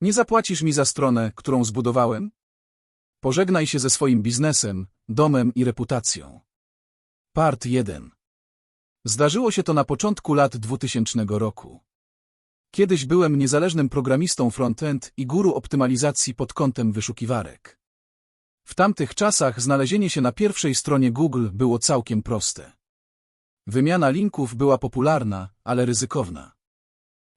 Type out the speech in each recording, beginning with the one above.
Nie zapłacisz mi za stronę, którą zbudowałem? Pożegnaj się ze swoim biznesem, domem i reputacją. Part 1 Zdarzyło się to na początku lat 2000 roku. Kiedyś byłem niezależnym programistą frontend i guru optymalizacji pod kątem wyszukiwarek. W tamtych czasach znalezienie się na pierwszej stronie Google było całkiem proste. Wymiana linków była popularna, ale ryzykowna.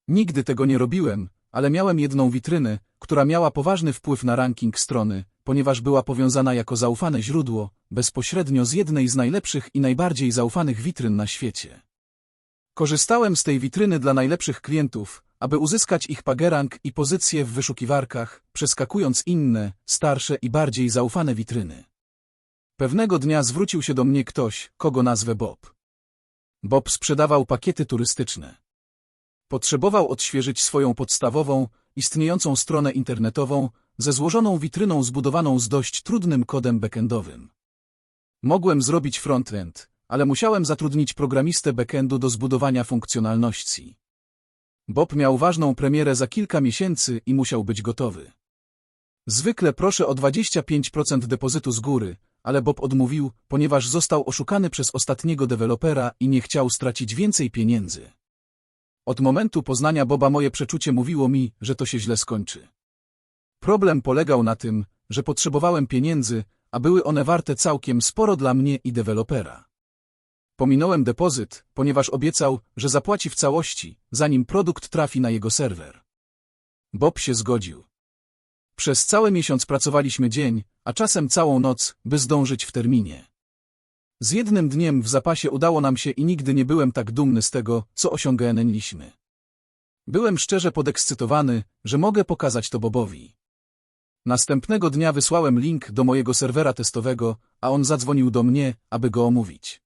Nigdy tego nie robiłem, ale miałem jedną witrynę, która miała poważny wpływ na ranking strony, ponieważ była powiązana jako zaufane źródło, bezpośrednio z jednej z najlepszych i najbardziej zaufanych witryn na świecie. Korzystałem z tej witryny dla najlepszych klientów, aby uzyskać ich pagerang i pozycję w wyszukiwarkach, przeskakując inne, starsze i bardziej zaufane witryny. Pewnego dnia zwrócił się do mnie ktoś, kogo nazwę Bob. Bob sprzedawał pakiety turystyczne. Potrzebował odświeżyć swoją podstawową, istniejącą stronę internetową ze złożoną witryną zbudowaną z dość trudnym kodem backendowym. Mogłem zrobić frontend, ale musiałem zatrudnić programistę backendu do zbudowania funkcjonalności. Bob miał ważną premierę za kilka miesięcy i musiał być gotowy. Zwykle proszę o 25% depozytu z góry, ale Bob odmówił, ponieważ został oszukany przez ostatniego dewelopera i nie chciał stracić więcej pieniędzy. Od momentu poznania Boba moje przeczucie mówiło mi, że to się źle skończy. Problem polegał na tym, że potrzebowałem pieniędzy, a były one warte całkiem sporo dla mnie i dewelopera. Pominąłem depozyt, ponieważ obiecał, że zapłaci w całości, zanim produkt trafi na jego serwer. Bob się zgodził. Przez cały miesiąc pracowaliśmy dzień, a czasem całą noc, by zdążyć w terminie. Z jednym dniem w zapasie udało nam się i nigdy nie byłem tak dumny z tego, co osiągnęliśmy. Byłem szczerze podekscytowany, że mogę pokazać to Bobowi. Następnego dnia wysłałem link do mojego serwera testowego, a on zadzwonił do mnie, aby go omówić.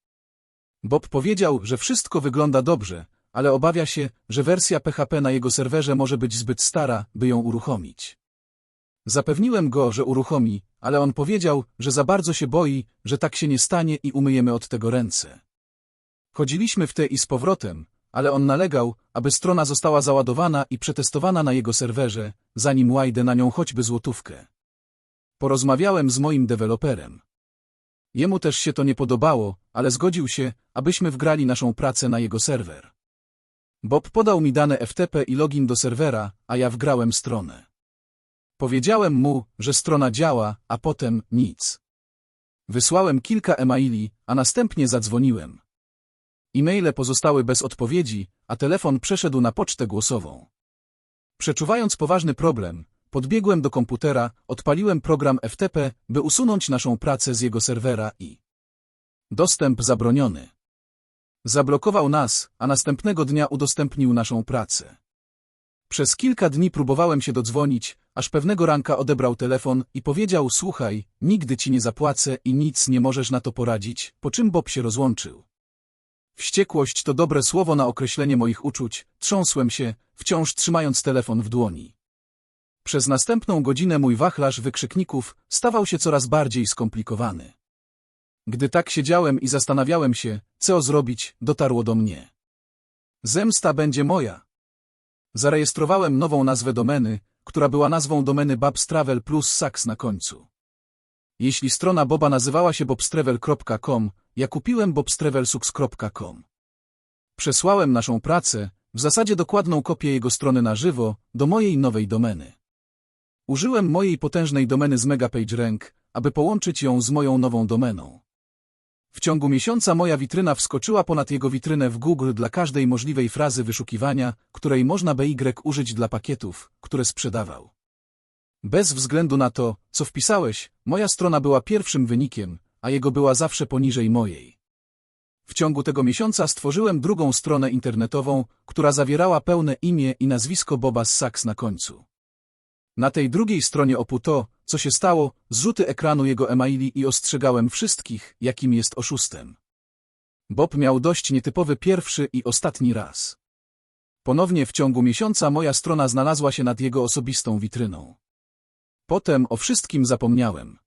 Bob powiedział, że wszystko wygląda dobrze, ale obawia się, że wersja PHP na jego serwerze może być zbyt stara, by ją uruchomić. Zapewniłem go, że uruchomi, ale on powiedział, że za bardzo się boi, że tak się nie stanie i umyjemy od tego ręce. Chodziliśmy w te i z powrotem, ale on nalegał, aby strona została załadowana i przetestowana na jego serwerze, zanim łajdę na nią choćby złotówkę. Porozmawiałem z moim deweloperem. Jemu też się to nie podobało, ale zgodził się, abyśmy wgrali naszą pracę na jego serwer. Bob podał mi dane FTP i login do serwera, a ja wgrałem stronę. Powiedziałem mu, że strona działa, a potem nic. Wysłałem kilka e-maili, a następnie zadzwoniłem. E-maile pozostały bez odpowiedzi, a telefon przeszedł na pocztę głosową. Przeczuwając poważny problem, podbiegłem do komputera, odpaliłem program FTP, by usunąć naszą pracę z jego serwera i... Dostęp zabroniony. Zablokował nas, a następnego dnia udostępnił naszą pracę. Przez kilka dni próbowałem się dodzwonić, aż pewnego ranka odebrał telefon i powiedział słuchaj, nigdy ci nie zapłacę i nic nie możesz na to poradzić, po czym Bob się rozłączył. Wściekłość to dobre słowo na określenie moich uczuć, trząsłem się, wciąż trzymając telefon w dłoni. Przez następną godzinę mój wachlarz wykrzykników stawał się coraz bardziej skomplikowany. Gdy tak siedziałem i zastanawiałem się, co zrobić, dotarło do mnie. Zemsta będzie moja. Zarejestrowałem nową nazwę domeny, która była nazwą domeny babstravel plus sax na końcu. Jeśli strona Boba nazywała się bobstravel.com, ja kupiłem bobstravelsux.com. Przesłałem naszą pracę, w zasadzie dokładną kopię jego strony na żywo, do mojej nowej domeny. Użyłem mojej potężnej domeny z MegaPageRank, aby połączyć ją z moją nową domeną. W ciągu miesiąca moja witryna wskoczyła ponad jego witrynę w Google dla każdej możliwej frazy wyszukiwania, której można BY użyć dla pakietów, które sprzedawał. Bez względu na to, co wpisałeś, moja strona była pierwszym wynikiem, a jego była zawsze poniżej mojej. W ciągu tego miesiąca stworzyłem drugą stronę internetową, która zawierała pełne imię i nazwisko Boba Sachs na końcu. Na tej drugiej stronie opu to, co się stało, zrzuty ekranu jego emaili i ostrzegałem wszystkich, jakim jest oszustem. Bob miał dość nietypowy pierwszy i ostatni raz. Ponownie w ciągu miesiąca moja strona znalazła się nad jego osobistą witryną. Potem o wszystkim zapomniałem.